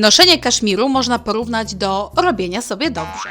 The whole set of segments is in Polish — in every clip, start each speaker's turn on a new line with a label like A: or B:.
A: Noszenie kaszmiru można porównać do robienia sobie dobrze.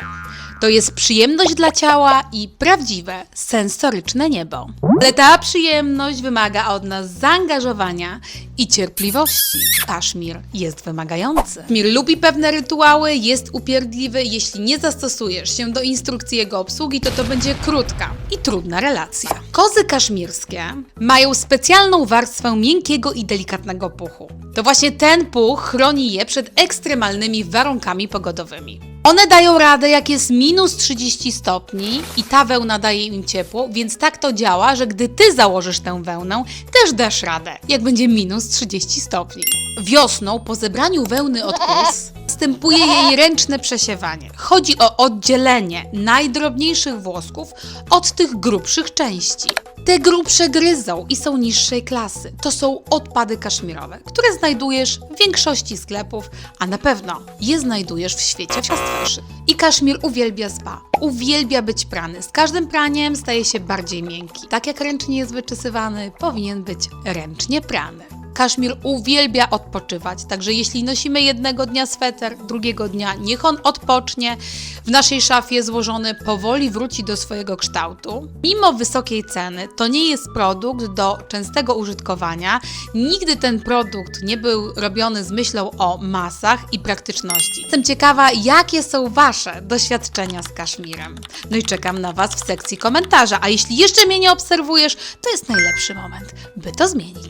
A: To jest przyjemność dla ciała i prawdziwe, sensoryczne niebo. Ale ta przyjemność wymaga od nas zaangażowania i cierpliwości. Kaszmir jest wymagający. Kaszmir lubi pewne rytuały, jest upierdliwy. Jeśli nie zastosujesz się do instrukcji jego obsługi, to to będzie krótka i trudna relacja. Kozy kaszmirskie mają specjalną warstwę miękkiego i delikatnego puchu. To właśnie ten puch chroni je przed ekstremalnymi warunkami pogodowymi. One dają radę, jak jest minus 30 stopni i ta wełna daje im ciepło, więc tak to działa, że gdy ty założysz tę wełnę, też dasz radę, jak będzie minus 30 stopni. Wiosną, po zebraniu wełny od kus, następuje jej ręczne przesiewanie. Chodzi o oddzielenie najdrobniejszych włosków od tych grubszych części. Te grubsze gryzą i są niższej klasy. To są odpady kaszmirowe, które znajdujesz w większości sklepów, a na pewno je znajdujesz w świecie fast. I kaszmir uwielbia spa. Uwielbia być prany. Z każdym praniem staje się bardziej miękki. Tak jak ręcznie jest wyczesywany, powinien być ręcznie prany. Kaszmir uwielbia odpoczywać, także jeśli nosimy jednego dnia sweter, drugiego dnia niech on odpocznie, w naszej szafie złożony powoli wróci do swojego kształtu. Mimo wysokiej ceny, to nie jest produkt do częstego użytkowania. Nigdy ten produkt nie był robiony z myślą o masach i praktyczności. Jestem ciekawa, jakie są Wasze doświadczenia z kaszmirem. No i czekam na Was w sekcji komentarza, a jeśli jeszcze mnie nie obserwujesz, to jest najlepszy moment, by to zmienić.